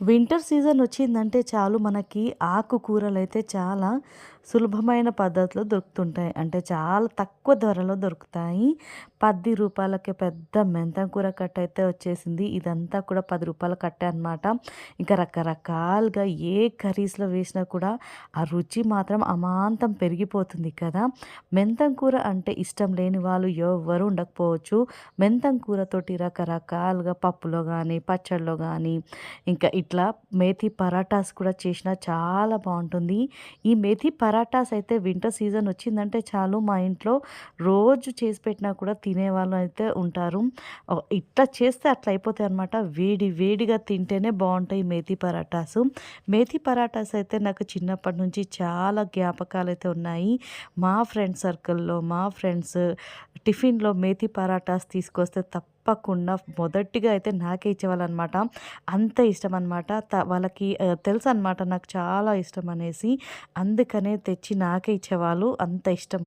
Winter season వచ్చిందంటే చాలు మనకి ఆకుకూరలు అయితే చాలా సులభమైన పద్ధతిలో దొరుకుతుంటాయి. అంటే చాలా తక్కువ ధరలో దొరుకుతాయి. పది రూపాయలకి పెద్ద మెంతం కూర కట్ట అయితే వచ్చేసింది. ఇదంతా కూడా పది రూపాయల కట్టే అనమాట ఇంకా రకరకాలుగా ఏ కర్రీస్లో వేసినా కూడా ఆ రుచి మాత్రం అమాంతం పెరిగిపోతుంది కదా. మెంతం కూర అంటే ఇష్టం లేని వాళ్ళు ఎవరు ఉండకపోవచ్చు. మెంతం కూరతోటి రకరకాలుగా పప్పులో కానీ పచ్చళ్ళలో కానీ ఇంకా ఇట్లా మేథీ పరాటాస్ కూడా చేసినా చాలా బాగుంటుంది. ఈ మేథీ పరాటాస్ అయితే వింటర్ సీజన్ వచ్చిందంటే చాలు. మా ఇంట్లో రోజు చేసి పెట్టినా కూడా తినేవాళ్ళు అయితే ఉంటారు. ఇట్లా చేస్తే అట్లా అయిపోతాయి అనమాట వేడి వేడిగా తింటేనే బాగుంటాయి మేథీ పరాటాస్. మేథీ పరాటాస్ అయితే నాకు చిన్నప్పటి నుంచి చాలా జ్ఞాపకాలు అయితే ఉన్నాయి. మా ఫ్రెండ్ సర్కిల్లో మా ఫ్రెండ్స్ టిఫిన్లో మేథీ పరాటాస్ తీసుకొస్తే తప్పకుండా మొదటిగా అయితే నాకే ఇచ్చేవాళ్ళనమాట. అంత ఇష్టం అనమాట వాళ్ళకి తెలుసు అనమాట నాకు చాలా ఇష్టం అనేసి అందుకనే తెచ్చి నాకే ఇచ్చేవాళ్ళు. అంత ఇష్టం.